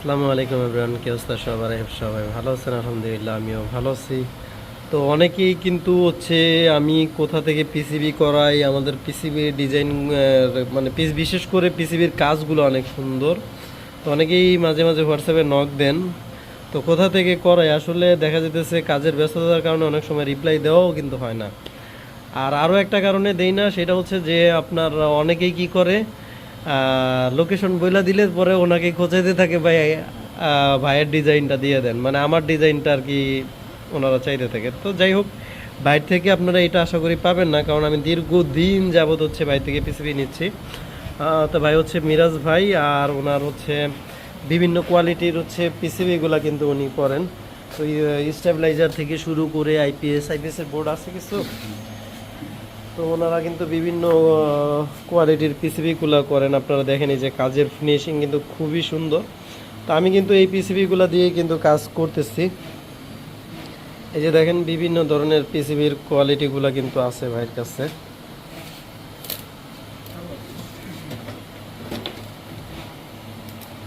আসসালামু আলাইকুম এভরিওয়ান কি অবস্থা সবার? সবাই ভালো আছেন? আলহামদুলিল্লাহ, আমিও ভালো আছি। তো অনেকেই কিন্তু হচ্ছে আমি কোথা থেকে পিসিবি করাই, আমাদের পিসিবি ডিজাইন মানে পিস বিশেষ করে পিসিবির কাজগুলো অনেক সুন্দর। তো অনেকেই মাঝে মাঝে হোয়াটসঅ্যাপে নক দেন। তো কোথা থেকে করাই? আসলে দেখা যেতেছে কাজের ব্যস্ততার কারণে অনেক সময় রিপ্লাই দেওয়াও কিন্তু হয় না। আর আরও একটা কারণে দেই না, সেটা হচ্ছে যে আপনার অনেকেই কি করে লোকেশন বইলা দিলে পরে ওনাকে খোঁজাইতে থাকে ভাই ভাইয়ের ডিজাইনটা দিয়ে দেন। মানে আমার ডিজাইনটা আর কি ওনারা চাইতে থাকে। তো যাই হোক, বাইর থেকে আপনারা এটা আশা করি পাবেন না, কারণ আমি দীর্ঘদিন যাবত হচ্ছে বাইরে থেকে পিসিবি নিচ্ছি। তো ভাই হচ্ছে মিরাজ ভাই আর ওনার হচ্ছে বিভিন্ন কোয়ালিটির হচ্ছে পিসিবিগুলো কিন্তু উনি করেন। তো স্টেবিলাইজার থেকে শুরু করে আইপিএস আইপিএসের বোর্ড আছে কিছু? তো ওনারা কিন্তু বিভিন্ন কোয়ালিটির পিসিবিগুলো করেন। আপনারা দেখেন এই যে কাজের ফিনিশিং কিন্তু খুবই সুন্দর। তো আমি কিন্তু এই পিসিবিগুলো দিয়ে কিন্তু কাজ করতেছি। এই যে দেখেন বিভিন্ন ধরনের পিসিবির কোয়ালিটিগুলো কিন্তু আছে ভাইয়ের কাছে।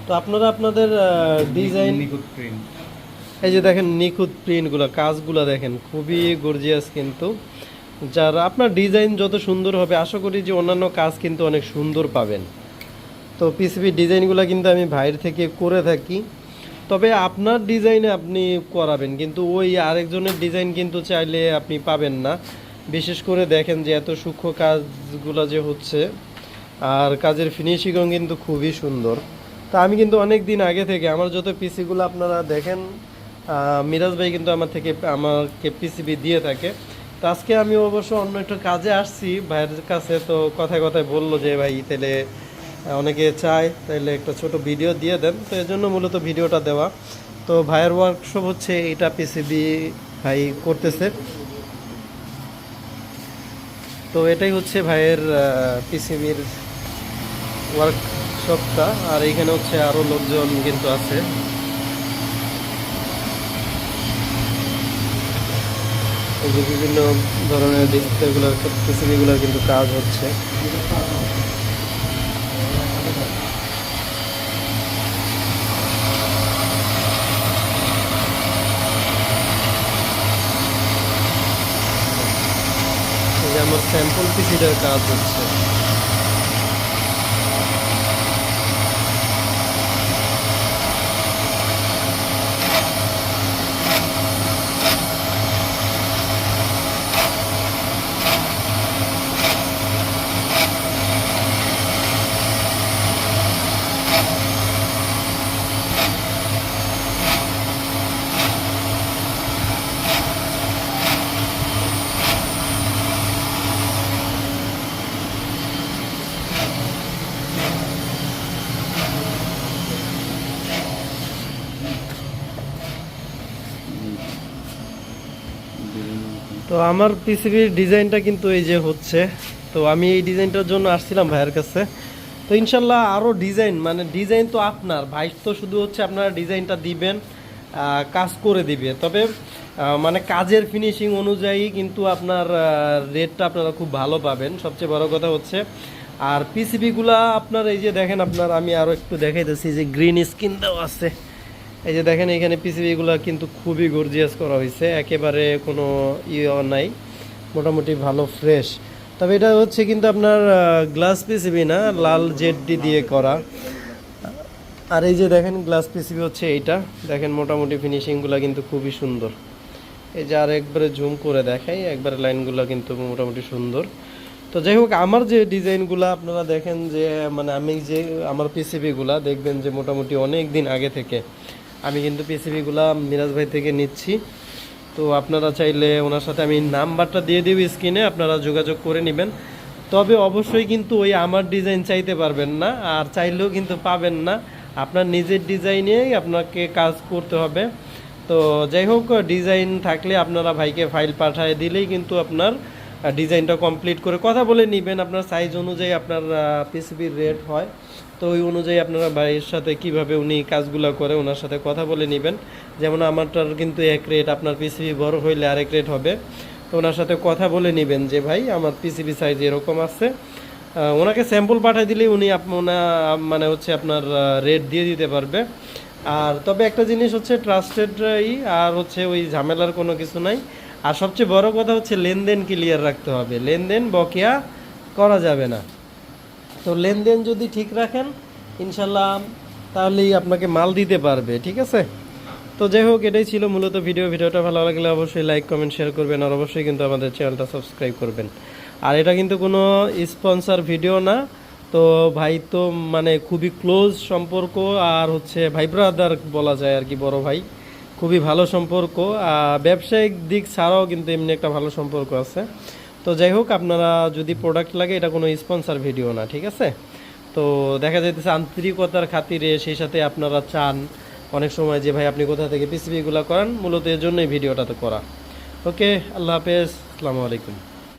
তো আপনারা আপনাদের ডিজাইন নিখুঁত প্রিন্ট এই যে দেখেন নিখুঁত প্রিন্টগুলো কাজগুলো দেখেন খুবই গর্জিয়াস কিন্তু। যারা আপনার ডিজাইন যত সুন্দর হবে, আশা করি যে অন্যান্য কাজ কিন্তু অনেক সুন্দর পাবেন। তো পিসিবি ডিজাইনগুলো কিন্তু আমি বাইরে থেকে করে থাকি। তবে আপনার ডিজাইনে আপনি করাবেন, কিন্তু ওই আরেকজনের ডিজাইন কিন্তু চাইলে আপনি পাবেন না। বিশেষ করে দেখেন যে এত সূক্ষ্ম কাজগুলো যে হচ্ছে, আর কাজের ফিনিশিংও কিন্তু খুবই সুন্দর। তা আমি কিন্তু অনেক দিন আগে থেকে আমার যত পিসিগুলো আপনারা দেখেন মিরাজ ভাই কিন্তু আমার থেকে, আমাকে পিসিবি দিয়ে থাকে। আজকে আমি অবশ্য অন্য একটা কাজে আসছি। ভাইয়ের কাছে তো কথায় কথায় বলল যে, ভাই, তাহলে অনেকে চায়, তাহলে একটা ছোট ভিডিও দিয়ে দেন। তো এই জন্য মূলত ভিডিওটা দেওয়া। তো ভাইয়ের ওয়ার্কশপ হচ্ছে এটা পিসিবি ভাই করতেছে। তো এটাই হচ্ছে ভাইয়ের পিসিবির ওয়ার্কশপটা আর এইখানে হচ্ছে আরও লোকজন কিন্তু আছে। এই যে বিভিন্ন ধরনের ডিসপ্লেগুলোর পিসিবিগুলোর কিন্তু কাজ হচ্ছে। আমার স্যাম্পল পিসিটার কাজ হচ্ছে। তো আমার পিসিবির ডিজাইনটা কিন্তু এই যে হচ্ছে। তো আমি এই ডিজাইনটার জন্য আসছিলাম ভাইয়ের কাছে। তো ইনশাল্লাহ আরও ডিজাইন মানে ডিজাইন তো আপনার। ভাই তো শুধু হচ্ছে আপনারা ডিজাইনটা দিবেন কাজ করে দিবে। তবে মানে কাজের ফিনিশিং অনুযায়ী কিন্তু আপনার রেটটা আপনারা খুব ভালো পাবেন। সবচেয়ে বড় কথা হচ্ছে, আর পিসিবিগুলা আপনার এই যে দেখেন আপনার, আমি আরও একটু দেখাইতেছি যে গ্রিন স্কিন দেওয়া আছে। এই যে দেখেন, এখানে পিসিবিগুলো কিন্তু খুবই গর্জিয়াস করা হয়েছে একেবারে কোনো ইয়ে নাই, মোটামুটি ভালো ফ্রেশ তবে এটা হচ্ছে কিন্তু আপনার গ্লাস পিসিবি না, লাল জেডডি দিয়ে করা। আর এই যে দেখেন গ্লাস পিসিবি হচ্ছে এইটা। দেখেন, মোটামুটি ফিনিশিংগুলো কিন্তু খুবই সুন্দর। এই যে আর একবারে জুম করে দেখাই, একবারে লাইনগুলো কিন্তু মোটামুটি সুন্দর। তো যাই হোক, আমার যে ডিজাইনগুলো আপনারা দেখেন যে মানে আমি যে, আমার পিসিবিগুলা দেখবেন যে মোটামুটি অনেক দিন আগে থেকে আমি কিন্তু পিসিবিগুলা মিরাজ ভাই থেকে নিচ্ছি। তো আপনারা চাইলে ওনার সাথে আমি নাম্বারটা দিয়ে দিব স্ক্রিনে, আপনারা যোগাযোগ করে নেবেন। তবে অবশ্যই কিন্তু ওই আমার ডিজাইন চাইতে পারবেন না, আর চাইলেও কিন্তু পাবেন না। আপনার নিজের ডিজাইনেই আপনাকে কাজ করতে হবে। তো যাই হোক, ডিজাইন থাকলে আপনারা ভাইকে ফাইল পাঠায় দিলেই কিন্তু আপনার ডিজাইনটা কমপ্লিট করে কথা বলে নেবেন আপনার সাইজ অনুযায়ী আপনার পিসিবির রেট হয়। তো ওই অনুযায়ী আপনারা ভাইয়ের সাথে কীভাবে উনি কাজগুলো করে ওনার সাথে কথা বলে নেবেন। যেমন আমারটার কিন্তু এক রেট আপনার পিসিবি বড় হইলে আরেক রেট হবে। তো ওনার সাথে কথা বলে নেবেন যে, ভাই, আমার পিসিবি সাইজ এরকম আছে। ওনাকে স্যাম্পল পাঠিয়ে দিলেই উনি আপ- ওনা মানে হচ্ছে আপনার রেট দিয়ে দিতে পারবে। আর তবে একটা জিনিস হচ্ছে ট্রাস্টেড আর হচ্ছে ওই ঝামেলার কোনো কিছু নাই। আর সবচেয়ে বড় কথা হচ্ছে লেনদেন ক্লিয়ার রাখতে হবে। লেনদেন বকেয়া করা যাবে না। তো লেনদেন যদি ঠিক রাখেন, ইনশাল্লাহ তাহলেই আপনাকে মাল দিতে পারবে, ঠিক আছে? তো যাই হোক, এটাই ছিল মূলত ভিডিও। ভিডিওটা ভালো লাগলে অবশ্যই লাইক কমেন্ট শেয়ার করবেন আর অবশ্যই কিন্তু আমাদের চ্যানেলটা সাবস্ক্রাইব করবেন। আর এটা কিন্তু কোনো স্পন্সর ভিডিও না। তো ভাই তো মানে খুবই ক্লোজ সম্পর্ক আর হচ্ছে ভাই ব্রাদার বলা যায় আর কি, বড় ভাই। খুবই ভালো সম্পর্ক ব্যবসায়িক দিক ছাড়াও কিন্তু এমনি একটা ভালো সম্পর্ক আছে। তো যাই হোক, আপনারা যদি প্রোডাক্ট লাগে, এটা কোনো স্পন্সার ভিডিও না, ঠিক আছে? তো দেখা যাইতেছে আন্তরিকতার খাতিরে সেই সাথে আপনারা চান অনেক সময় যে, ভাই, আপনি কোথা থেকে পিসিবিগুলো করান? মূলত এর জন্যই ভিডিওটা তো করা। ওকে আল্লাহ হাফেজ, আসসালামু আলাইকুম।